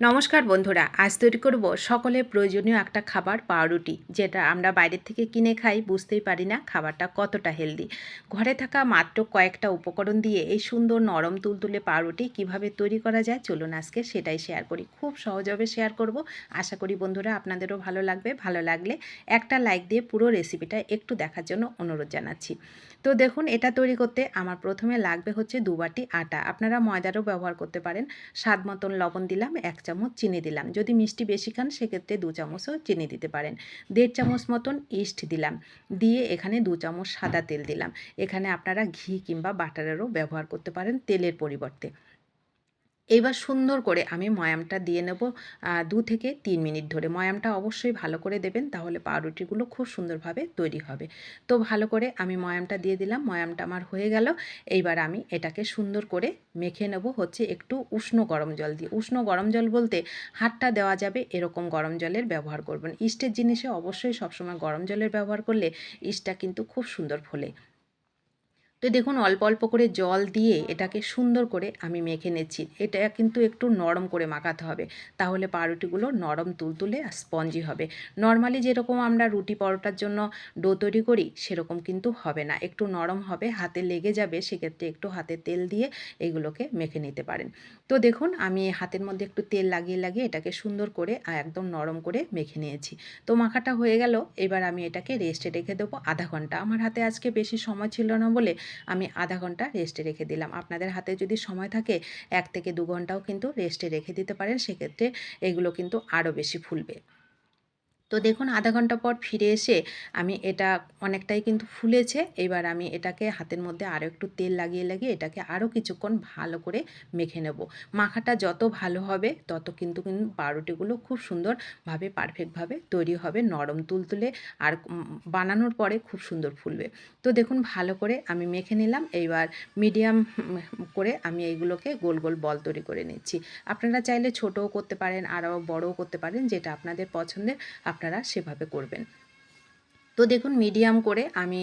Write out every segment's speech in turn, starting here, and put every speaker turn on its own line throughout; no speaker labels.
নমস্কার বন্ধুরা, আজ তৈরি করব সকলে প্রয়োজনীয় একটা খাবার, পাউরুটি, যেটা আমরা বাইরের থেকে কিনে খাই, বুঝতেই পারি না খাবারটা কতটা হেলদি ঘরে থাকা মাত্র কয়েকটা উপকরণ দিয়ে এই সুন্দর নরম তুলতুলে পাউরুটি কীভাবে তৈরি করা যায়, চলুন আজকে সেটাই শেয়ার করি। খুব সহজভাবে শেয়ার করব। আশা করি বন্ধুরা আপনাদেরও ভালো লাগবে। ভালো লাগলে একটা লাইক দিয়ে পুরো রেসিপিটা একটু দেখার জন্য অনুরোধ জানাচ্ছি। তো দেখুন, এটা তৈরি করতে আমার প্রথমে লাগবে হচ্ছে দু বাটি আটা। আপনারা ময়দারও ব্যবহার করতে পারেন। স্বাদ মতন লবণ দিলাম, এক চামচ চিনি দিলাম। যদি মিষ্টি বেশি খান, সেক্ষেত্রে দু চামচও চিনি দিতে পারেন। দেড় চামচ মতন ইস্ট দিলাম। দিয়ে এখানে দু চামচ সাদা তেল দিলাম। এখানে আপনারা ঘি কিংবা বাটারেরও ব্যবহার করতে পারেন তেলের পরিবর্তে। এবার সুন্দর করে আমি ময়ামটা দিয়ে নেব দু থেকে তিন মিনিট ধরে। ময়ামটা অবশ্যই ভালো করে দেবেন, তাহলে পাউরুটিগুলো খুব সুন্দরভাবে তৈরি হবে। তো ভালো করে আমি ময়ামটা দিয়ে দিলাম, ময়ামটা আমার হয়ে গেল। এইবার আমি এটাকে সুন্দর করে মেখে নেব হচ্ছে একটু উষ্ণ গরম জল দিয়ে। উষ্ণ গরম জল বলতে হাতটা দেওয়া যাবে এরকম গরম জলের ব্যবহার করবেন। ইস্টের জিনিসে অবশ্যই সবসময় গরম জলের ব্যবহার করলে ইস্টটা কিন্তু খুব সুন্দর ফোলে। তো দেখুন, অল্প অল্প করে জল দিয়ে এটাকে সুন্দর করে আমি মেখে নিচ্ছি। এটা কিন্তু একটু নরম করে মাখাতে হবে। তাহলে পাউরুটিগুলো নরম তুলতুলে আর স্পঞ্জি হবে। নর্মালি যেরকম আমরা রুটি পরোটার জন্য ডো তৈরি করি, সেরকম কিন্তু হবে না। একটু নরম হবে, হাতে লেগে যাবে, সেক্ষেত্রে একটু হাতে তেল দিয়ে এগুলোকে মেখে নিতে পারেন। তো দেখুন, আমি হাতের মধ্যে একটু তেল লাগিয়ে লাগিয়ে এটাকে সুন্দর করে একদম নরম করে মেখে নিয়েছি। তো মাখাটা হয়ে গেল। এবার আমি এটাকে রেস্টে রেখে দেবো। আধা ঘণ্টা। আমার হাতে আজকে বেশি সময় ছিল না বলে আমি আধা ঘণ্টা রেস্টে রেখে দিলাম। আপনাদের হাতে যদি সময় থাকে, এক থেকে দু ঘন্টাও কিন্তু রেস্টে রেখে দিতে পারেন, সেক্ষেত্রে এগুলো কিন্তু আরও বেশি ফুলবে। তো দেখুন, আধা ঘণ্টা পর ফিরে এসে আমি এটা অনেকটাই কিন্তু ফুলেছে। এবার আমি এটাকে হাতের মধ্যে আরও একটু তেল লাগিয়ে লাগিয়ে এটাকে আরও কিছুক্ষণ ভালো করে মেখে নেব। মাখাটা যত ভালো হবে, তত কিন্তু কিন্তু পাউরুটিগুলো খুব সুন্দরভাবে, পারফেক্টভাবে তৈরি হবে। নরম তুলতুলে আর বানানোর পরে খুব সুন্দর ফুলবে। তো দেখুন, ভালো করে আমি মেখে নিলাম। এইবার মিডিয়াম করে আমি এইগুলোকে গোল গোল বল তৈরি করে নিচ্ছি। আপনারা চাইলে ছোটও করতে পারেন, আরও বড়ও করতে পারেন, যেটা আপনাদের পছন্দের। আপনারা সেভাবে করবেন। তো দেখুন মিডিয়াম করে আমি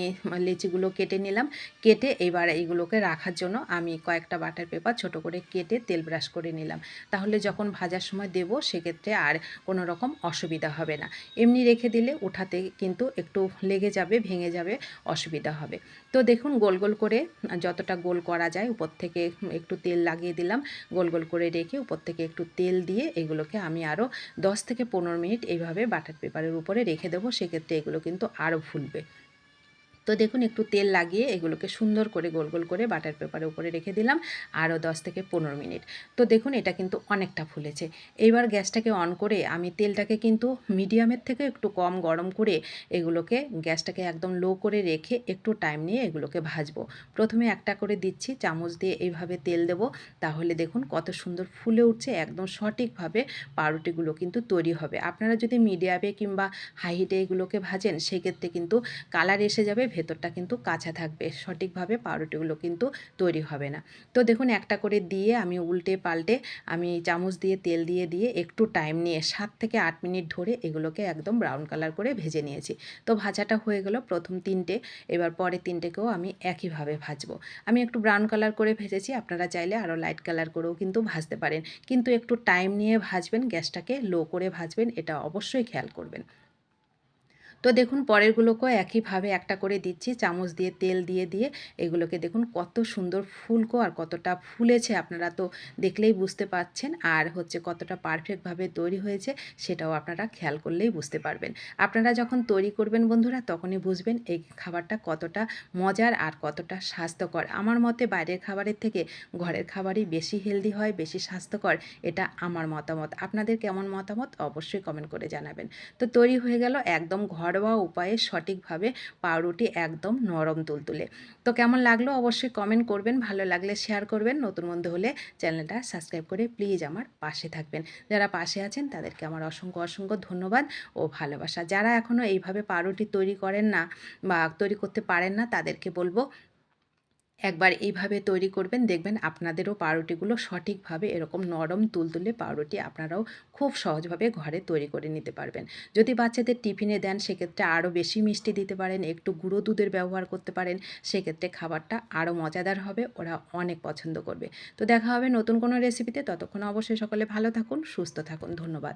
লেচিগুলো কেটে নিলাম। কেটে এবার এইগুলোকে রাখার জন্য আমি কয়েকটা বাটার পেপার ছোট করে কেটে তেল ব্রাশ করে নিলাম। তাহলে যখন ভাজার সময় দেব, সেক্ষেত্রে আর কোনো রকম অসুবিধা হবে না। এমনি রেখে দিলে উঠাতে কিন্তু একটু লেগে যাবে, ভেঙে যাবে, অসুবিধা হবে। তো দেখুন, গোল গোল করে যতটা গোল করা যায়, উপর থেকে একটু তেল লাগিয়ে দিলাম। গোল গোল করে রেখে উপর থেকে একটু তেল দিয়ে এগুলোকে আমি আরও দশ থেকে পনেরো মিনিট এইভাবে বাটার পেপারের উপরে রেখে দেবো। সেক্ষেত্রে এগুলো কিন্তু আরও ফুলবে। তো দেখুন, একটু তেল লাগিয়ে এগুলোকে সুন্দর করে গোল গোল করে বাটার পেপারের উপরে রেখে দিলাম, আরও দশ থেকে পনেরো মিনিট। তো দেখুন, এটা কিন্তু অনেকটা ফুলেছে। এইবার গ্যাসটাকে অন করে আমি তেলটাকে কিন্তু মিডিয়ামের থেকে একটু কম গরম করে এগুলোকে, গ্যাসটাকে একদম লো করে রেখে একটু টাইম নিয়ে এগুলোকে ভাজবো। প্রথমে একটা করে দিচ্ছি, চামচ দিয়ে এইভাবে তেল দেব। তাহলে দেখুন, কত সুন্দর ফুলে উঠছে, একদম সঠিকভাবে পাউরুটিগুলো কিন্তু তৈরি হবে। আপনারা যদি মিডিয়ামে কিংবা হাই হিটে এগুলোকে ভাজেন, সেক্ষেত্রে কিন্তু কালার এসে যাবে ভেতরটা কিন্তু কাঁচা থাকবে। সঠিকভাবে পাউরুটিগুলো কিন্তু তৈরি হবে না। তো দেখুন, একটা করে দিয়ে আমি উল্টে পাল্টে আমি চামচ দিয়ে, তেল দিয়ে দিয়ে একটু টাইম নিয়ে সাত থেকে আট মিনিট ধরে এগুলোকে একদম ব্রাউন কালার করে ভেজে নিয়েছি। তো ভাজাটা হয়ে গেল প্রথম তিনটে। এবার পরে তিনটেকেও আমি একইভাবে ভাজবো। আমি একটু ব্রাউন কালার করে ভেজেছি। আপনারা চাইলে আরও লাইট কালার করেও কিন্তু ভাজতে পারেন। কিন্তু একটু টাইম নিয়ে ভাজবেন, গ্যাসটাকে লো করে ভাজবেন, এটা অবশ্যই খেয়াল করবেন। তো দেখুন, পরেরগুলোকেও একইভাবে একটা করে দিচ্ছি। চামচ দিয়ে তেল দিয়ে দিয়ে এগুলোকে দেখুন, কত সুন্দর ফুলকো আর কতটা ফুলেছে আপনারা তো দেখলেই বুঝতে পাচ্ছেন। আর হচ্ছে কতটা পারফেক্টভাবে তৈরি হয়েছে সেটাও আপনারা খেয়াল করলেই বুঝতে পারবেন। আপনারা যখন তৈরি করবেন বন্ধুরা, তখনই বুঝবেন এই খাবারটা কতটা মজার আর কতটা স্বাস্থ্যকর। আমার মতে বাইরের খাবারের থেকে ঘরের খাবারই বেশি হেলদি হয়, বেশি স্বাস্থ্যকর, এটা আমার মতামত। আপনাদের কেমন মতামত অবশ্যই কমেন্ট করে জানাবেন। তো তৈরি হয়ে গেল একদম ঘর ঘরোয়া উপায়ে সঠিকভাবে পাউরুটি একদম নরম তুলতুলে। তো কেমন লাগল অবশ্যই কমেন্ট করবেন, ভালো লাগলে শেয়ার করবেন, নতুন বন্ধু হলে চ্যানেলটা সাবস্ক্রাইব করে প্লিজ আমার পাশে থাকবেন। যারা পাশে আছেন তাদেরকে আমার অসংখ্য অসংখ্য ধন্যবাদ ও ভালোবাসা। যারা এখনও এইভাবে পাউরুটি তৈরি করেন না বা তৈরি করতে পারেন না তাদেরকে বলব একবার এইভাবে তৈরি করবেন, দেখবেন আপনাদেরও পাউরুটিগুলো সঠিকভাবে এরকম নরম তুলতুলে পাউরুটি আপনারাও খুব সহজভাবে ঘরে তৈরি করে নিতে পারবেন। যদি বাচ্চাদের টিফিনে দেন, সেক্ষেত্রে আরও বেশি মিষ্টি দিতে পারেন, একটু গুঁড়ো দুধের ব্যবহার করতে পারেন, সেক্ষেত্রে খাবারটা আরও মজাদার হবে, ওরা অনেক পছন্দ করবে। তো দেখা হবে নতুন কোনো রেসিপিতে ততক্ষণ অবশ্যই সকলে ভালো থাকুন, সুস্থ থাকুন, ধন্যবাদ।